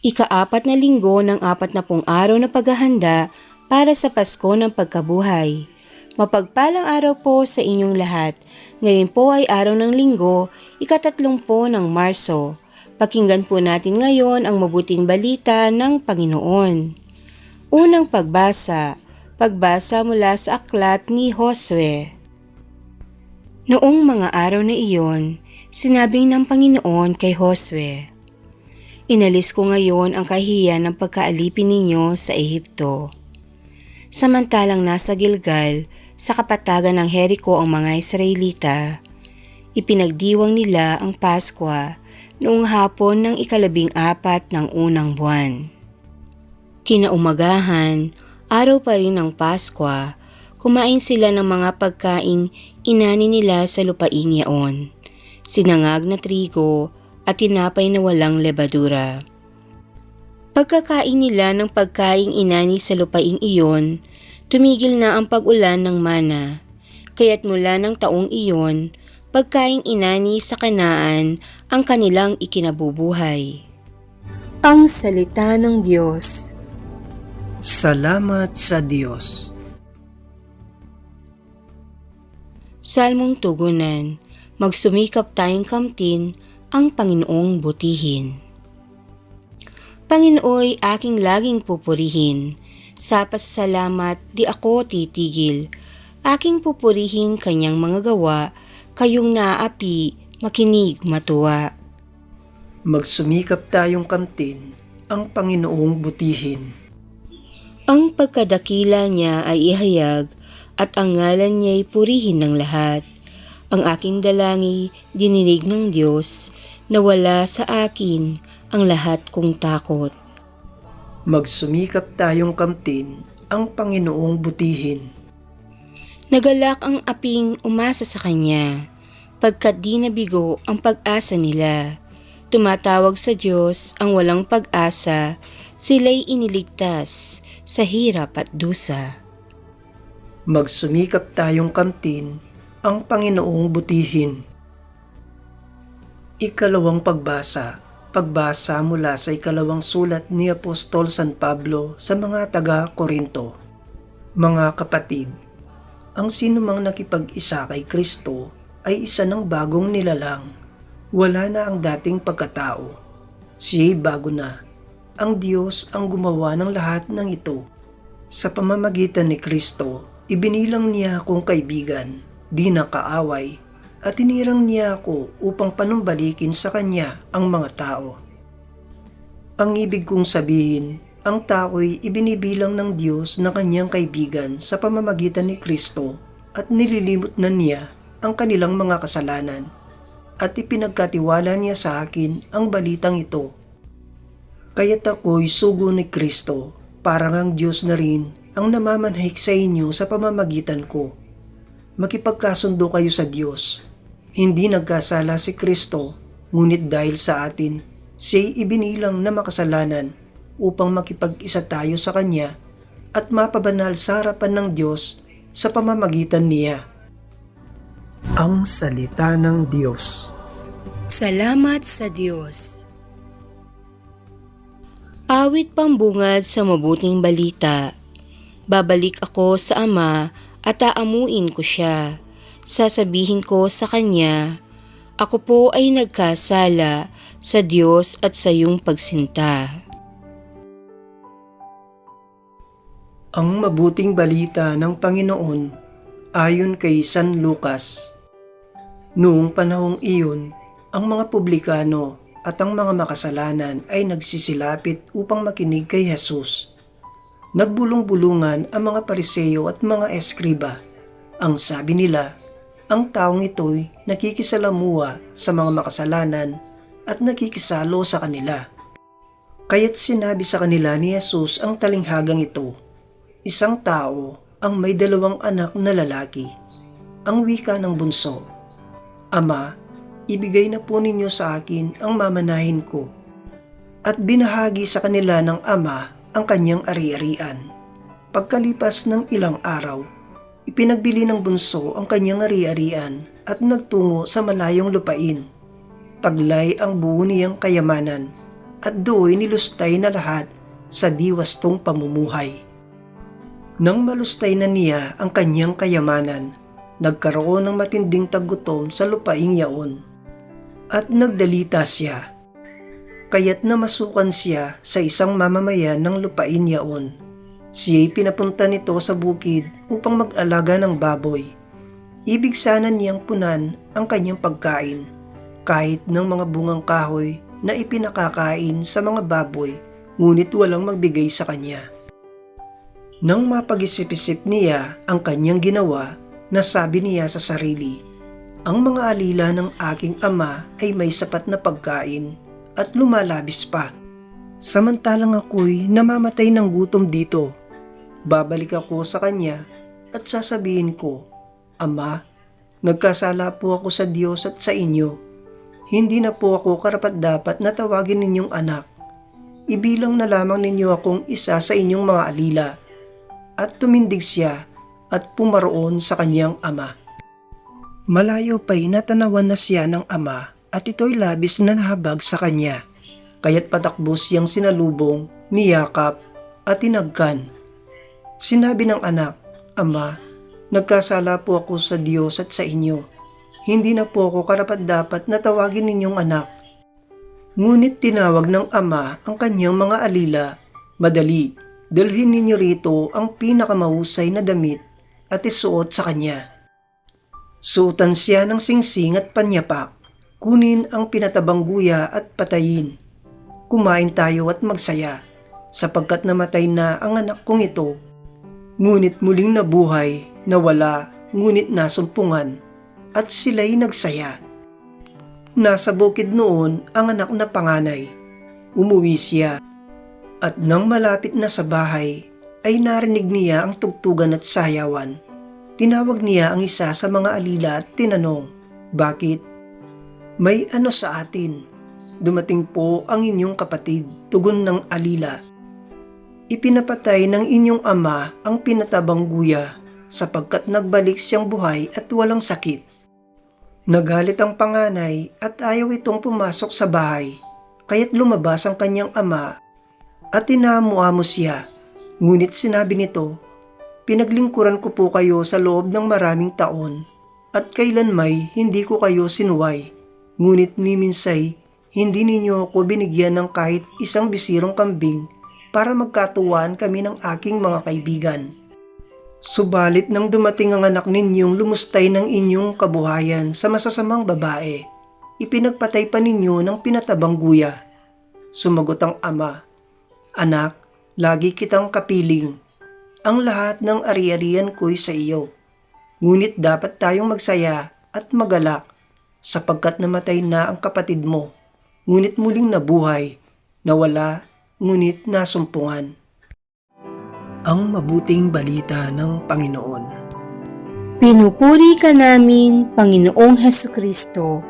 Ikaapat na linggo ng apat na pong araw na paghahanda para sa Pasko ng Pagkabuhay. Mapagpalang araw po sa inyong lahat. Ngayon po ay araw ng linggo, ikatatlong po ng Marso. Pakinggan po natin ngayon ang mabuting balita ng Panginoon. Unang pagbasa, pagbasa mula sa aklat ni Josue. Noong mga araw na iyon, sinabi ng Panginoon kay Josue, Inalis ko ngayon ang kahiyan ng pagkaalipin ninyo sa Ehipto. Samantalang nasa Gilgal, sa kapatagan ng Jericho ang mga Israelita, ipinagdiwang nila ang Paskwa noong hapon ng ikalabing apat ng unang buwan. Kinaumagahan, araw pa rin ng Paskwa, kumain sila ng mga pagkaing inani nila sa lupaing yaon, sinangag na trigo at tinapay na walang lebadura. Pagkakain nila ng pagkaing inani sa lupaing iyon, tumigil na ang pag-ulan ng mana, kaya't mula ng taong iyon, pagkaing inani sa kanaan ang kanilang ikinabubuhay. Ang Salita ng Diyos Salamat sa Diyos. Salmong Tugunan Magsumikap tayong kamtin ang Panginoong butihin. Panginooy aking laging pupurihin, sa pasasalamat di ako titigil. Aking pupurihin kanyang mga gawa, kayong naapi, makinig, matuwa. Magsumikap tayong kamtin ang Panginoong butihin. Ang pagkadakila niya ay ihayag at ang ngalan niya'y purihin ng lahat. Ang aking dalangi, dininig ng Diyos, nawala sa akin ang lahat kong takot. Magsumikap tayong kamtin ang Panginoong butihin. Nagalak ang aping umasa sa kanya, pagkat di nabigo ang pag-asa nila. Tumatawag sa Diyos ang walang pag-asa, sila'y iniligtas sa hirap at dusa. Magsumikap tayong kamtin ang Panginoong butihin. Ikalawang pagbasa Pagbasa mula sa ikalawang sulat ni Apostol San Pablo sa mga taga-Korinto. Mga kapatid, ang sinumang nakipag-isa kay Kristo ay isa ng bagong nilalang. Wala na ang dating pagkatao. Siya'y bago na. Ang Diyos ang gumawa ng lahat ng ito. Sa pamamagitan ni Kristo, ibinilang niya akong kaibigan, di na kaaway, at tinirang niya ako upang panumbalikin sa kanya ang mga tao. Ang ibig kong sabihin, ang tao'y ibinibilang ng Diyos na kanyang kaibigan sa pamamagitan ni Kristo at nililimot na niya ang kanilang mga kasalanan at ipinagkatiwala niya sa akin ang balitang ito. Kaya't ako'y sugo ni Kristo, parang ang Diyos na rin ang namamanhik sa inyo sa pamamagitan ko. Makipagkasundo kayo sa Diyos. Hindi nagkasala si Kristo, ngunit dahil sa atin, siya'y ibinilang na makasalanan upang makipag-isa tayo sa Kanya at mapabanal sa harapan ng Diyos sa pamamagitan niya. Ang Salita ng Diyos Salamat sa Diyos. Awit pambungad sa mabuting balita. Babalik ako sa Ama at aamuin ko siya. Sasabihin ko sa Kanya, Ako po ay nagkasala sa Diyos at sa iyong pagsinta. Ang mabuting balita ng Panginoon ayon kay San Lucas. Noong panahong iyon, ang mga publikano at ang mga makasalanan ay nagsisilapit upang makinig kay Jesus. Nagbulong-bulungan ang mga pariseyo at mga eskriba. Ang sabi nila, ang taong ito'y nakikisalamuha sa mga makasalanan at nakikisalo sa kanila. Kaya't sinabi sa kanila ni Jesus ang talinghagang ito, Isang tao ang may dalawang anak na lalaki. Ang wika ng bunso, Ama, ibigay na po ninyo sa akin ang mamanahin ko. At binahagi sa kanila ng ama ang kanyang ari-arian. Pagkalipas ng ilang araw, ipinagbili ng bunso ang kanyang ari-arian at nagtungo sa malayong lupain. Taglay ang buo niyang kayamanan at do'y nilustay na lahat sa diwastong pamumuhay. Nang malustay na niya ang kanyang kayamanan, nagkaroon ng matinding tagutom sa lupaing yaon. At nagdalita siya. Kaya't namasukan siya sa isang mamamayan ng lupain yaon. Siya'y pinapunta nito sa bukid upang mag-alaga ng baboy. Ibig sana niyang punan ang kanyang pagkain, kahit ng mga bungang kahoy na ipinakakain sa mga baboy, ngunit walang magbigay sa kanya. Nang mapag-isip-isip niya ang kanyang ginawa, nasabi niya sa sarili, Ang mga alila ng aking ama ay may sapat na pagkain at lumalabis pa. Samantalang ako'y namamatay ng gutom dito. Babalik ako sa kanya at sasabihin ko, Ama, nagkasala po ako sa Diyos at sa inyo. Hindi na po ako karapat-dapat na tawagin ninyong anak. Ibilang na lamang ninyo akong isa sa inyong mga alila at tumindig siya at pumaroon sa kanyang ama. Malayo pa'y natanawan na siya ng ama at ito'y labis na nahabag sa kanya. Kaya't patakbo siyang sinalubong, niyakap at tinagkan. Sinabi ng anak, Ama, nagkasala po ako sa Diyos at sa inyo. Hindi na po ako karapat-dapat na tawagin ninyong anak. Ngunit tinawag ng ama ang kanyang mga alila, Madali, dalhin ninyo rito ang pinakamahusay na damit at isuot sa kanya. Suotan siya ng singsing at panyapak, kunin ang pinatabang guya at patayin. Kumain tayo at magsaya, sapagkat namatay na ang anak kong ito. Ngunit muling nabuhay, nawala, ngunit nasumpungan, at sila'y nagsaya. Nasa bukid noon ang anak na panganay. Umuwi siya at nang malapit na sa bahay, ay narinig niya ang tugtugan at sayawan. Tinawag niya ang isa sa mga alila at tinanong, Bakit? May ano sa atin? Dumating po ang inyong kapatid, tugon ng alila. Ipinapatay ng inyong ama ang pinatabang guya sapagkat nagbalik siyang buhay at walang sakit. Nagalit ang panganay at ayaw itong pumasok sa bahay, kaya't lumabas ang kanyang ama at tinamu-amo siya. Ngunit sinabi nito, Pinaglingkuran ko po kayo sa loob ng maraming taon at kailanmay hindi ko kayo sinuway. Ngunit ni minsay, hindi ninyo ako binigyan ng kahit isang bisirong kambing para magkatuwaan kami ng aking mga kaibigan. Subalit nang dumating ang anak ninyong lumustay ng inyong kabuhayan sa masasamang babae, ipinagpatay pa ninyo ng pinatabang guya. Sumagot ang ama, Anak, lagi kitang kapiling. Ang lahat ng ari-arian ko'y sa iyo. Ngunit dapat tayong magsaya at magalak sapagkat namatay na ang kapatid mo. Ngunit muling nabuhay, nawala, ngunit nasumpungan. Ang mabuting balita ng Panginoon. Pinupuri ka namin, Panginoong Heso Kristo.